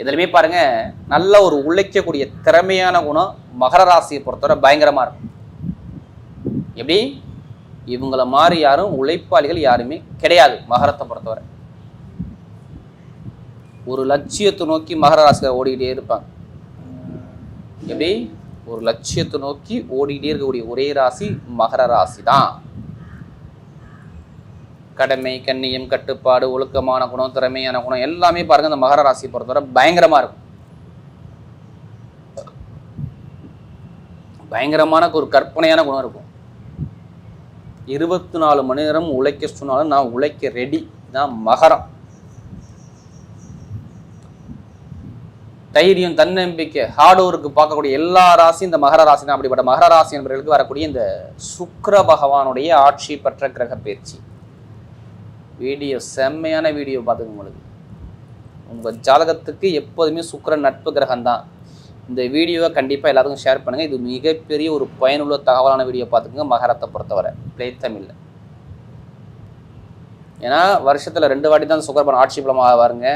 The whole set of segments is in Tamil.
இதுலையுமே பாருங்க நல்ல ஒரு உழைக்கக்கூடிய திறமையான குணம் மகர ராசியை பொறுத்தவரை பயங்கரமா இருக்கும். எப்படி? இவங்கள மாதிரி யாரும் உழைப்பாளிகள் யாருமே கிடையாது மகரத்தை பொறுத்தவரை. ஒரு லட்சியத்தை நோக்கி மகர ராசியை ஓடிக்கிட்டே இருப்பாங்க. எப்படி? ஒரு லட்சியத்தை நோக்கி ஓடிக்கிட்டே இருக்கக்கூடிய ஒரே ராசி மகர ராசி தான் கடமை கண்ணியம் கட்டுப்பாடு ஒழுக்கமான குணம் திறமையான குணம் எல்லாமே பாருங்க இந்த மகர ராசியை பொறுத்தவரை பயங்கரமா இருக்கும். பயங்கரமான ஒரு கற்பனையான குணம் இருக்கும். இருபத்தி நாலு மணி நேரம் உழைக்க சொன்னாலும் நான் உழைக்க ரெடி தான் மகரம். தைரியம் தன்னம்பிக்கை ஹார்ட் ஒர்க்கு பார்க்கக்கூடிய எல்லா ராசியும் இந்த மகர ராசி தான் அப்படிப்பட்ட மகர ராசி என்பவர்களுக்கு வரக்கூடிய இந்த சுக்கர பகவானுடைய ஆட்சி பெற்ற கிரக பயிற்சி வீடியோ செம்மையான வீடியோ பார்த்துக்க உங்களுக்கு. உங்கள் ஜாதகத்துக்கு எப்போதுமே சுக்கரன் நட்பு கிரகம் தான் இந்த வீடியோவை கண்டிப்பாக எல்லாத்துக்கும் ஷேர் பண்ணுங்கள் இது மிகப்பெரிய ஒரு பயனுள்ள தகவலான வீடியோ பார்த்துக்கோங்க. மகரத்தை பொறுத்தவரை. பிளே தமிழில் ஏன்னா வருஷத்தில் ரெண்டு வாட்டி தான் சுக்கரபன் ஆட்சி பலம் ஆவாருங்க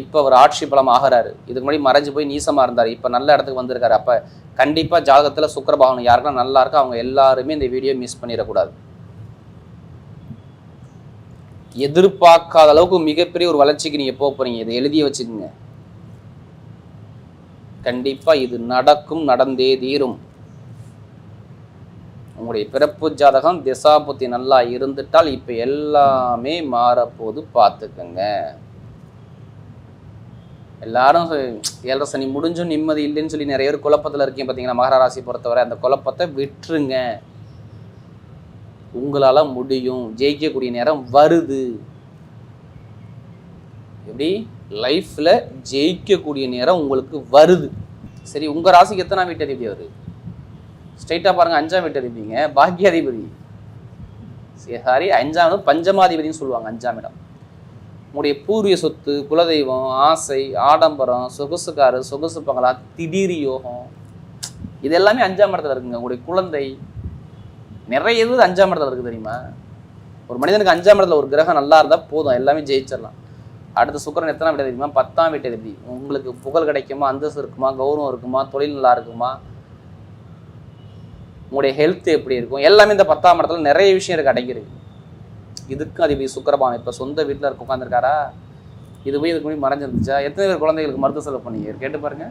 இப்போ அவர் ஆட்சி பலம் ஆகிறாரு இதுக்கு முன்னாடி மறைஞ்சு போய் நீசமாக இருந்தார். இப்போ நல்ல இடத்துக்கு வந்திருக்காரு. அப்போ கண்டிப்பாக ஜாதகத்தில் சுக்கரபாகனம் யாருக்கெல்லாம் நல்லா இருக்கோ அவங்க எல்லாருமே இந்த வீடியோ மிஸ் பண்ணிடக்கூடாது. எதிர்பார்க்காத அளவுக்கு மிகப்பெரிய ஒரு வளர்ச்சிக்கு நீங்கள் போக போகிறீங்க இதை எழுதிய வச்சுக்கோங்க. கண்டிப்பா இது நடக்கும் நடந்தே தீரும். உங்களுடைய பிறப்பு ஜாதகம் திசாபுத்தி நல்லா இருந்துட்டால் இப்ப எல்லாமே மாறப்போது பார்த்துக்கங்க. எல்லாரும் ஏழரை சனி முடிஞ்சும் நிம்மதி இல்லைன்னு சொல்லி நிறைய பேர் குழப்பத்தில் இருக்கீங்க பார்த்தீங்கன்னா மகர ராசி பொறுத்தவரை அந்த குழப்பத்தை விட்டுருங்க. உங்களால் முடியும். ஜெயிக்கக்கூடிய நேரம் வருது. எப்படி? லைஃப்பில் ஜெயிக்கக்கூடிய நேரம் உங்களுக்கு வருது. சரி உங்கள் ராசிக்கு எத்தனாம் வீட்டு அதிபதி வருது ஸ்ட்ரைட்டாக பாருங்க அஞ்சாம் வீட்டு அதிபதிங்க. பாக்கியாதிபதி. சாரி அஞ்சாம் பஞ்சமாதிபதினு சொல்லுவாங்க அஞ்சாம் இடம். உங்களுடைய பூர்வீக சொத்து குலதெய்வம் ஆசை ஆடம்பரம் சொகுசுக்காரு சொகுசு பங்களா திடீர் யோகம். இது எல்லாமே அஞ்சாம் இடத்துல இருக்குங்க. உங்களுடைய குழந்தை நிறைய இது அஞ்சாம் இடத்துல இருக்குது தெரியுமா? ஒரு மனிதனுக்கு அஞ்சாம் இடத்துல ஒரு கிரகம் நல்லா இருந்தால் போதும் எல்லாமே ஜெயிச்சிடலாம். அடுத்த சுக்கரன் எத்தனை வீட்டு தெரியுமா? பத்தாம் வீட்டு எப்படி? உங்களுக்கு புகழ் கிடைக்குமா? அந்தஸ்து இருக்குமா? கௌரவம் இருக்குமா? தொழில் நல்லா இருக்குமா? உங்களுடைய ஹெல்த் எப்படி இருக்கும்? எல்லாமே இந்த பத்தாம் இடத்துல நிறைய விஷயம் இருக்கு அடங்கியிருக்கு. இதுக்கும் அதிபதி சுக்கரபான் இப்போ சொந்த வீட்டில் இருக்க உட்காந்துருக்காரா இது போய் இதுக்கு முன்னாடி மறைஞ்சிருந்துச்சா? எத்தனை பேர் குழந்தைகளுக்கு மருத்துவ செலவு பண்ணீங்க? கேட்டு பாருங்க.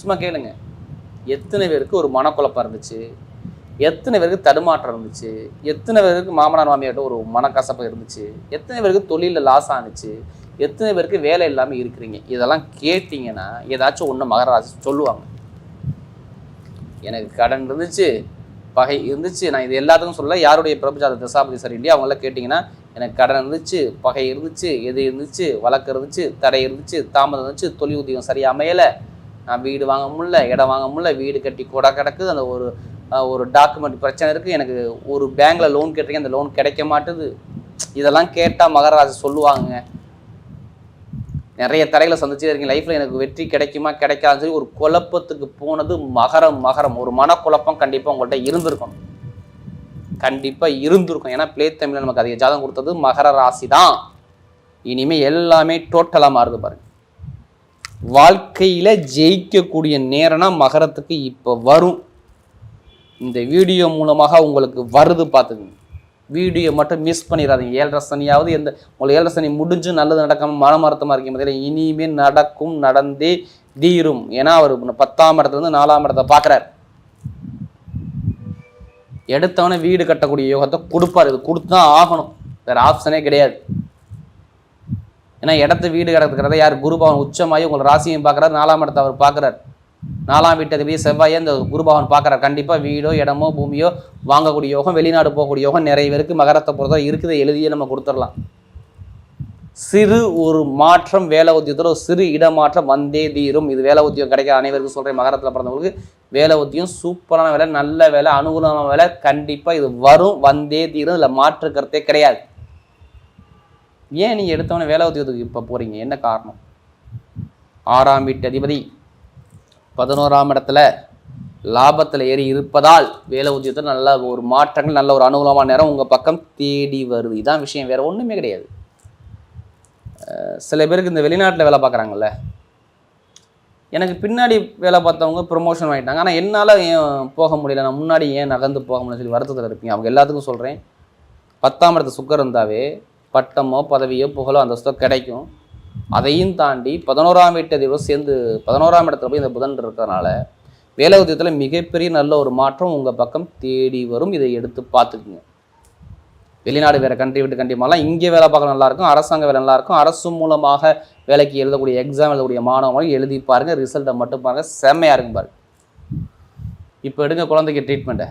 சும்மா கேளுங்க. எத்தனை பேருக்கு ஒரு மனக்குழப்பம் இருந்துச்சு? எத்தனை பேருக்கு தடுமாற்றம் இருந்துச்சு? எத்தனை பேருக்கு மாமனார் மாமியார்ட்ட ஒரு மனக்கசப்பு இருந்துச்சு? எத்தனை பேருக்கு தொழிலில் லாஸ் ஆனுச்சு? எத்தனை பேருக்கு வேலை இல்லாமல் இருக்கிறீங்க? இதெல்லாம் கேட்டிங்கன்னா ஏதாச்சும் ஒன்று மகராசி சொல்லுவாங்க. எனக்கு கடன் இருந்துச்சு பகை இருந்துச்சு. நான் இது எல்லாத்துக்கும் சொல்ல யாருடைய பிரபுஜாத தசாபதி சரி இல்லையா அவங்கள கேட்டிங்கன்னா எனக்கு கடன் இருந்துச்சு பகை இருந்துச்சு எது இருந்துச்சு வழக்கு இருந்துச்சு தடை இருந்துச்சு தாமதம் இருந்துச்சு தொழில் உதயம் சரியாக அமையலை. நான் வீடு வாங்க முடில இடம் வாங்க முடில வீடு கட்டி கூட கிடக்குது. அந்த ஒரு ஒரு டாக்குமெண்ட் பிரச்சனை இருக்குது எனக்கு ஒரு பேங்க்கில் லோன் கேட்டிருக்கேன். அந்த லோன் கிடைக்க மாட்டுது. இதெல்லாம் கேட்டால் மகராஜா சொல்லுவாங்க. நிறைய தடைகளை சந்திச்சு இருக்கீங்க. லைஃப்பில் எனக்கு வெற்றி கிடைக்குமா? கிடைக்காதுன்னு சொல்லி ஒரு குழப்பத்துக்கு போனது மகரம் மகரம். ஒரு மனக்குழப்பம் கண்டிப்பாக உங்கள்கிட்ட இருந்திருக்கும். கண்டிப்பாக இருந்திருக்கும். ஏன்னா பிளே தமிழில் நமக்கு அதிக ஜாதகம் கொடுத்தது மகர ராசி தான் இனிமேல் எல்லாமே டோட்டலாக மாறுது பாருங்க. வாழ்க்கையில் ஜெயிக்கக்கூடிய நேரம்னா மகரத்துக்கு இப்போ வரும். இந்த வீடியோ மூலமாக உங்களுக்கு வருது பார்த்துக்குங்க. வீடியோ மட்டும் மிஸ் பண்ணிடாதீங்க. ஏழரை சனியாவது எந்த உங்களுக்கு ஏழரை சனி முடிஞ்சு நல்லது நடக்காம மனமருத்தமாக இருக்கும் பதில் இனிமேல் நடக்கும் நடந்தே தீரும். ஏன்னா அவர் பத்தாம் இடத்துலேருந்து நாலாம் இடத்தை பார்க்குறாரு. எடுத்தவனே வீடு கட்டக்கூடிய யோகத்தை கொடுப்பாரு. இது கொடுத்து தான் ஆகணும். வேறு ஆப்ஷனே கிடையாது. ஏன்னா இடத்த வீடு கிடக்கிறத யார் குருபவன் உச்சமாகி உங்களை ராசியும் பார்க்குறாரு. நாலாம் இடத்தை அவர் பார்க்குறாரு. நாலாம் வீட்டு அதிபதி செவ்வாயை இந்த குருபவன் பார்க்குறாரு. கண்டிப்பாக வீடோ இடமோ பூமியோ வாங்கக்கூடிய யோகம் வெளிநாடு போகக்கூடிய யோகம் நிறைய பேருக்கு மகரத்தை பொறுத்தவரை இருக்குது எழுதியே நம்ம கொடுத்துடலாம். சிறு ஒரு மாற்றம் வேலை உத்தியத்தில் ஒரு சிறு இடமாற்றம் வந்தே தீரும். இது வேலை உத்தியம் கிடைக்க அனைவருக்கும் சொல்கிறேன் மகரத்தில் பிறந்தவங்களுக்கு வேலை உத்தியம் சூப்பரான வேலை நல்ல வேலை அனுகூலமான வேலை. கண்டிப்பாக இது வரும் வந்தே தீரும். இதில் மாற்று கருத்தே கிடையாது. ஏன் நீங்கள் எடுத்தவொடனே வேலை உத்தியோகத்துக்கு இப்போ போகிறீங்க என்ன காரணம்? ஆறாம் வீட்டு அதிபதி பதினோராம் இடத்துல லாபத்தில் ஏறி இருப்பதால் வேலை உத்தியத்தில் நல்ல ஒரு மாற்றங்கள் நல்ல ஒரு அனுகூலமான நேரம் உங்கள் பக்கம் தேடி வருது. இதான் விஷயம். வேறு ஒன்றுமே கிடையாது. சில பேருக்கு இந்த வெளிநாட்டில் வேலை பார்க்குறாங்கல்ல. எனக்கு பின்னாடி வேலை பார்த்தவங்க ப்ரொமோஷன் வாங்கிட்டாங்க. ஆனால் என்னால் ஏன் போக முடியல? நான் முன்னாடி ஏன் நகர்ந்து போக முடியல சொல்லி வருத்தத்தில் இருப்பீங்க. அவங்க எல்லாத்துக்கும் சொல்கிறேன் பத்தாம் இடத்து சுக்கர் இருந்தாவே பட்டமோ பதவியோ புகழோ அந்தஸ்தோ கிடைக்கும். அதையும் தாண்டி பதினோராம் வீட்டு அதிபர் சேர்ந்து பதினோராம் இடத்துல போய் இந்த புதன் இருக்கிறனால வேலை உத்தியத்தில் மிகப்பெரிய நல்ல ஒரு மாற்றம் உங்கள் பக்கம் தேடி வரும். இதை எடுத்து பார்த்துக்குங்க. வெளிநாடு வேறு கண்ட்ரி விட்டு கண்ட்ரி மாதிரிலாம் இங்கே வேலை பார்க்க நல்லா இருக்கும் அரசாங்க வேலை நல்லாயிருக்கும். அரசு மூலமாக வேலைக்கு எழுதக்கூடிய எக்ஸாம் எழுதக்கூடிய மாணவர்கள் எழுதி பாருங்க. ரிசல்ட்டை மட்டும் பாருங்க. செம்மையாக இருக்கும் பாருங்க. இப்போ எடுங்க குழந்தைக்கு ட்ரீட்மெண்ட்டை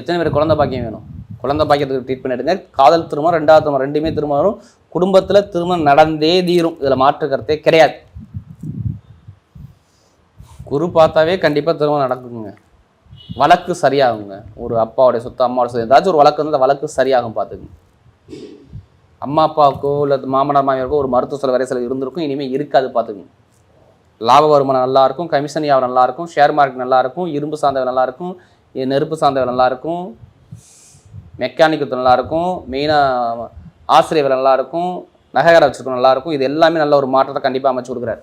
எத்தனை பேர் குழந்தை பாக்கியம் வேணும்? குழந்தை பாக்கியத்துக்கு ட்ரீட்மெண்ட் எடுங்க. காதல் திருமணம் ரெண்டாவது திருமணம் ரெண்டுமே திருமணம் வரும். குடும்பத்தில் திருமணம் நடந்தே தீரும். இதில் மாற்று கருத்தே கிடையாது. குரு பார்த்தாவே கண்டிப்பாக திருமணம் நடக்குங்க. வழக்கு சரியாகுங்க. ஒரு அப்பாவுடைய சொத்து அம்மாவோட சொத்து ஏதாச்சும் ஒரு வழக்கு இருந்தால் வழக்கு சரியாகும் பார்த்துக்குங்க. அம்மா அப்பாவுக்கோ இல்லை மாமனார் மாமியாருக்கோ ஒரு மருத்துவ செலவு வரை செலவு இருந்திருக்கும். இனிமேல் இருக்காது பார்த்துக்குங்க. லாப வருமானம் நல்லாயிருக்கும் கமிஷன் வியாபாரம் நல்லாயிருக்கும் ஷேர் மார்க்கெட் நல்லாயிருக்கும் இரும்பு சார்ந்தவை நல்லாயிருக்கும் நெருப்பு சார்ந்தவை நல்லா இருக்கும். நல்லாயிருக்கும் மெயினாக ஆசிரியர் நல்லாயிருக்கும் இருக்கும் நகைகடை வச்சிருக்கோம் நல்லா இருக்கும் இது எல்லாமே நல்ல ஒரு மாற்றத்தை கண்டிப்பாக அமைச்சு கொடுக்குறாரு.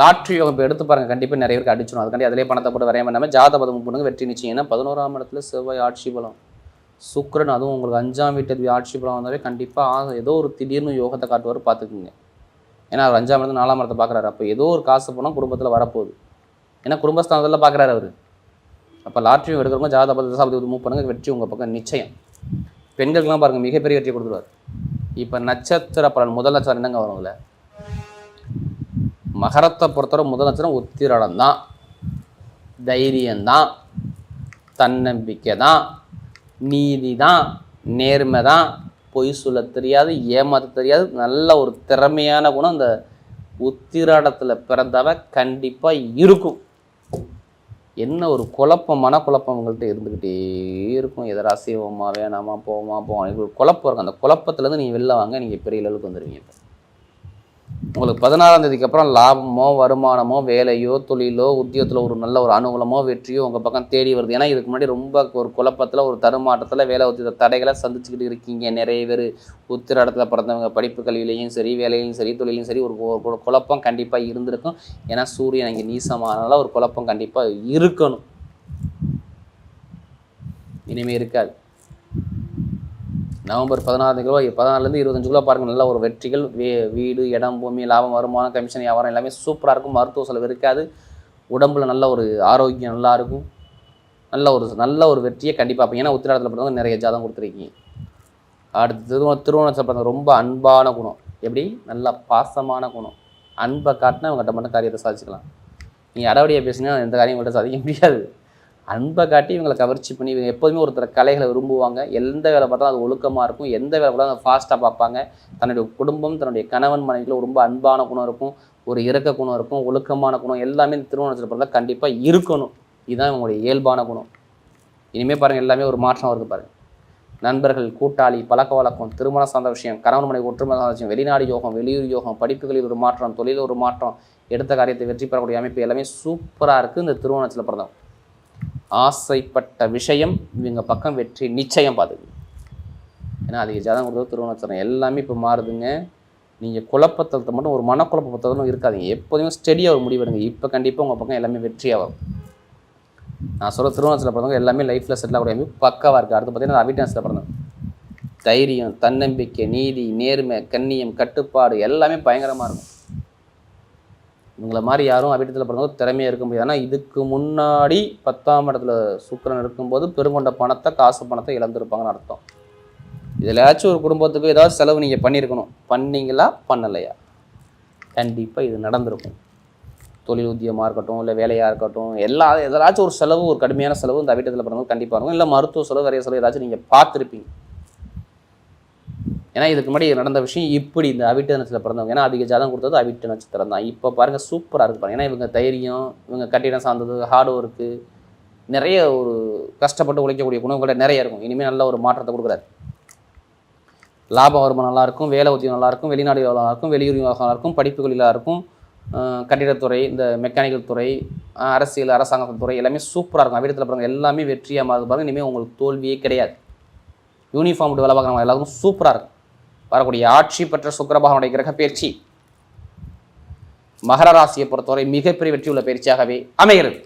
லாட்ரி யோகம் இப்போ எடுத்து பாருங்க கண்டிப்பாக நிறைய பேருக்கு அடிச்சிடும். அதுக்காண்டி அதிலே பணத்தை போட்டு வரைய பண்ணாமல் ஜாத பதம் பண்ணுங்க வெற்றி நிச்சயம். ஏன்னா பதினோராம் இடத்துல செவ்வாய் ஆட்சி பலம். சுக்கரன் அதுவும் உங்களுக்கு அஞ்சாம் வீட்டு ஆட்சி பலம் வந்தாவே கண்டிப்பாக ஏதோ ஒரு திடீர்னு யோகத்தை காட்டுவார் பார்த்துக்குங்க. ஏன்னா அவர் அஞ்சாம் இடத்துல நாலாம் இடத்தை பார்க்குறாரு. அப்போ ஏதோ ஒரு காசு போனால் குடும்பத்தில் வரப்போகுது. ஏன்னா குடும்பஸ்தானத்தில் பார்க்குறாரு அவர். அப்போ லாட்ரி எடுக்கிறவங்க ஜாத பதத்தை சாப்பிட்டு மூவ் பண்ணுங்க வெற்றி உங்கள் பக்கம் நிச்சயம். பெண்களுக்கெல்லாம் பாருங்கள் மிகப்பெரிய வெற்றி கொடுத்துருவார். இப்போ நட்சத்திர பலன் முதல் நட்சத்திரம் என்னங்க வரும்ல மகரத்தை பொறுத்தவரை முதல் நட்சத்திரம் உத்திரடம் தான் தைரியம்தான். தன்னம்பிக்கை தான் நீதி தான் நேர்மை தான் பொய் சொல்ல தெரியாது ஏமாற்ற தெரியாது. நல்ல ஒரு திறமையான குணம் அந்த உத்திராடத்தில் பிறந்தவ கண்டிப்பாக இருக்கும். என்ன ஒரு குழப்பம் மனக்குழப்பம் உங்கள்கிட்ட இருந்துக்கிட்டே இருக்கும். எதரா செய்வோமா வேணாமா போவோமா போவோம் குழப்பம் இருக்கும் அந்த குழப்பத்துலேருந்து நீங்கள் வெளில வாங்க நீங்கள் பெரிய லெவலுக்கு வந்துடுவீங்க இப்போ. உங்களுக்கு பதினாறாம் தேதிக்கு அப்புறம் லாபமோ வருமானமோ வேலையோ தொழிலோ உத்தியோகத்தில் ஒரு நல்ல ஒரு அனுகூலமோ வெற்றியோ உங்கள் பக்கம் தேடி வருது. ஏன்னா இதுக்கு முன்னாடி ரொம்ப ஒரு குழப்பத்தில் ஒரு தருமாட்டத்தில் வேலை உத்தியோக தடைகளை சந்திச்சுக்கிட்டு இருக்கீங்க. நிறைய பேர் உத்திராடத்தில் பிறந்தவங்க படிப்பு கல்வியிலையும் சரி வேலையிலையும் சரி தொழிலையும் சரி ஒரு ஒரு- ஒரு குழப்பம் கண்டிப்பாக இருந்திருக்கும். ஏன்னா சூரியன் இங்கே நீசமானால ஒரு குழப்பம் கண்டிப்பாக இருக்கணும். இனிமே இருக்காது. நவம்பர் பதினாறு கிலோ பதினாறுலேருந்து இருபத்தஞ்சுக்குள்ள பாருங்க நல்ல ஒரு வெற்றிகள் வீடு இடம் பூமி லாபம் வருமானம் கமிஷன் வியாபாரம் எல்லாமே சூப்பராக இருக்கும். மருத்துவ செலவு இருக்காது. உடம்புல நல்ல ஒரு ஆரோக்கியம் நல்லா இருக்கும். நல்ல ஒரு நல்ல ஒரு வெற்றியை கண்டிப்பாக பார்ப்பீங்க. ஏன்னா உத்திராடத்தில் பிறந்தவங்க நிறைய ஜாதகம் கொடுத்துருக்கீங்க. அடுத்து திருவ திருவண்ணத்தில் பிறந்தவங்க ரொம்ப அன்பான குணம். எப்படி? நல்ல பாசமான குணம். அன்பை காட்டினா அவங்ககிட்ட மட்டும் காரியத்தை சாதிச்சுக்கலாம். நீங்கள் அடவடியாக பேசினா எந்த காரியம் உங்கள்கிட்ட சாதிக்க முடியாது. அன்பை காட்டி இவங்களை கவர்ச்சி பண்ணி இவங்க எப்போதுமே ஒருத்தர் கலைகளை விரும்புவாங்க. எந்த வேலை பார்த்தாலும் அது ஒழுக்கமாக இருக்கும். எந்த வேலை பார்த்தாலும் ஃபாஸ்ட்டாக பார்ப்பாங்க. தன்னுடைய குடும்பம் தன்னுடைய கணவன் மனைவிகளும் ரொம்ப அன்பான குணம் இருக்கும். ஒரு இறக்க குணம் இருக்கும். ஒழுக்கமான குணம் எல்லாமே இந்த திருமணத்தில் பிறந்தா கண்டிப்பாக இருக்கணும். இதுதான் இவங்களுடைய இயல்பான குணம். இனிமேல் பாருங்கள் எல்லாமே ஒரு மாற்றம் வருது பாருங்கள் நண்பர்கள் கூட்டாளி பழக்க வழக்கம் திருமணம் சார்ந்த விஷயம் கணவன் மனைவி ஒற்றுமை சார்ந்த விஷயம் வெளிநாடு யோகம் வெளியூர் யோகம் படிப்புகளில் ஒரு மாற்றம் தொழிலில் ஒரு மாற்றம் எடுத்த காரியத்தை வெற்றி பெறக்கூடிய அமைப்பு எல்லாமே சூப்பராக இருக்குது இந்த திருமணத்தில் பிறந்தவங்க. ஆசைப்பட்ட விஷயம் இவங்க பக்கம் வெற்றி நிச்சயம் பார்த்துக்கு ஏன்னா அதிக ஜாதகம் கொடுத்தது திருவண்ணாச்சரம் எல்லாமே இப்போ மாறுதுங்க. நீங்கள் குழப்பத்தை மட்டும் ஒரு மனக்குழப்பத்தோடும் இருக்காதீங்க. எப்போதுமே ஸ்டெடியாக ஒரு முடிவெடுங்க இப்போ கண்டிப்பாக உங்கள் பக்கம் எல்லாமே வெற்றியாக வரும். நான் சொல்கிற திருவண்ணாச்சலம் பிறந்தவங்க எல்லாமே லைஃப்பில் செட்டில் ஆகக்கூடிய அமைப்பு பக்காவாக இருக்குது அடுத்து பார்த்தீங்கன்னா அவிட்டான்ஸில் பிறந்தேன் தைரியம் தன்னம்பிக்கை நீதி நேர்மை கண்ணியம் கட்டுப்பாடு எல்லாமே பயங்கரமாக இருக்கும். உங்களை மாதிரி யாரும் அபிட்டத்தில் பிறந்தவங்க திறமையாக இருக்க முடியாது. ஆனால் இதுக்கு முன்னாடி பத்தாம் இடத்துல சுக்கரன் இருக்கும்போது பெருங்கொண்ட பணத்தை காசு பணத்தை இழந்திருப்பாங்கன்னு அர்த்தம். இதில் ஒரு குடும்பத்துக்கு ஏதாவது செலவு நீங்கள் பண்ணியிருக்கணும் பண்ணீங்களா? பண்ணலையா? கண்டிப்பாக இது நடந்திருக்கும். தொழில் உத்தியமாக இருக்கட்டும் இல்லை வேலையாக இருக்கட்டும் எல்லா எதாச்சும் ஒரு செலவு ஒரு கடுமையான செலவு இந்த அவிட்டத்தில் பிறந்தவங்க கண்டிப்பாக இருக்கும். இல்லை மருத்துவ செலவு நிறைய செலவு ஏதாச்சும் நீங்கள் பார்த்துருப்பீங்க. ஏன்னா இதுக்கு முன்னாடி நடந்த விஷயம் இப்படி இந்த அவிட்ட நட்சத்திரத்தில் பிறந்தவங்க. ஏன்னா அதிக ஜாதகம் கொடுத்தது அவிட்ட நட்சத்திரம் தான். இப்போ பாருங்கள் சூப்பராக இருக்கு பாருங்க. ஏன்னா இவங்க தைரியம் இவங்க கட்டிடம் சார்ந்தது ஹார்ட் ஒர்க்கு நிறைய ஒரு கஷ்டப்பட்டு உழைக்கக்கூடிய குணங்களை நிறைய இருக்கும். இனிமேல் நல்ல ஒரு மாற்றத்தை கொடுக்குறாரு. லாபம் வருமானம் நல்லாயிருக்கும் வேலை உத்தியம் நல்லாயிருக்கும் வெளிநாடு நல்லா இருக்கும் வெளியூர் விவகாரம் இருக்கும் படிப்புகள் நல்லா இருக்கும் கட்டிடத்துறை இந்த மெக்கானிக்கல் துறை அரசியல் அரசாங்கத்துறை துறை எல்லாமே சூப்பராக இருக்கும். அவிடத்தில் பிறகு எல்லாமே வெற்றியாக மாறுது பாருங்கள் இனிமேல் உங்களுக்கு தோல்வியே கிடையாது. யூனிஃபார்ம் வேலை பார்க்குறவங்க எல்லாருக்கும் சூப்பராக இருக்கும். வரக்கூடிய ஆட்சி பெற்ற சுக்கரபகவனுடைய கிரக பயிற்சி மகர ராசியை பொறுத்தவரை மிகப்பெரிய வெற்றி உள்ள பயிற்சியாகவே அமைகிறது.